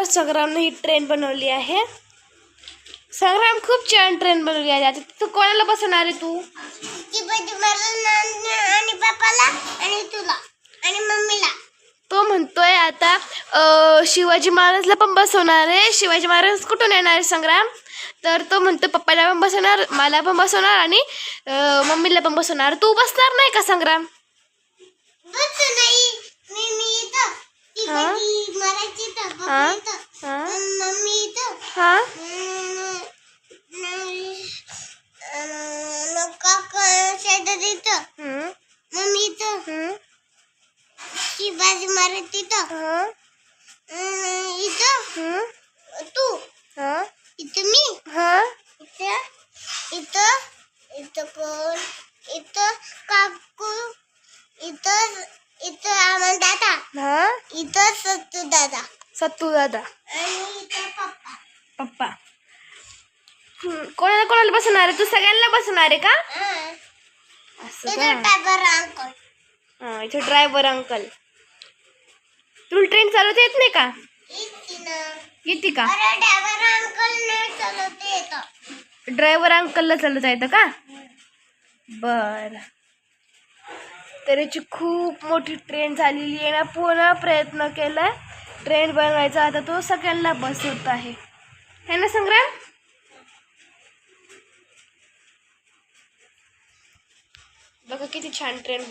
बघा संग्रामने ही ट्रेन बनवली आहे. संग्राम खूप छान ट्रेन बनवली आहे. आता तू कोणाला बसवणार आहे तू? आणि पप्पाला आणि तुला आणि मम्मीला. तो म्हणतोय आता अं, शिवाजी महाराजला पण बसवणार आहे. शिवाजी महाराज कुठून येणार आहे संग्राम? तर तो म्हणतो पप्पाला पण बसवणार मला पण बसवणार आणि अं, मम्मीला पण बसवणार. तू बसणार नाही का संग्राम? बस नाही. मी मी इथं. ती हा? मराठी हा? हा शेतात इथं ती इथं हा, इथं हम्म, तू हा, इथं मी हा, इथं इथं इथं कोण इथं काकू इथं इथं आम्हाला दादा हा इथं सत्तू दादा सत्तू दादा आणि पप्पा. कोणाला कोणाला बसवणार आहे? तू सगळ्यांना बसवणार आहे का? हं. असं इथं का? हा ड्रायव्हर अंकल तुला ट्रेन चालवता येत नाही का. येते का? ड्रायव्हर अंकलला चालवता येतं. का? बर. तर याची खूप मोठी ट्रेन झालेली आहे ना. पुन्हा प्रयत्न केलाय. ट्रेन बनवायचा. आता तो सगळ्यांना बसवत आहे. है ना संग्राम बघा किती छान ट्रेन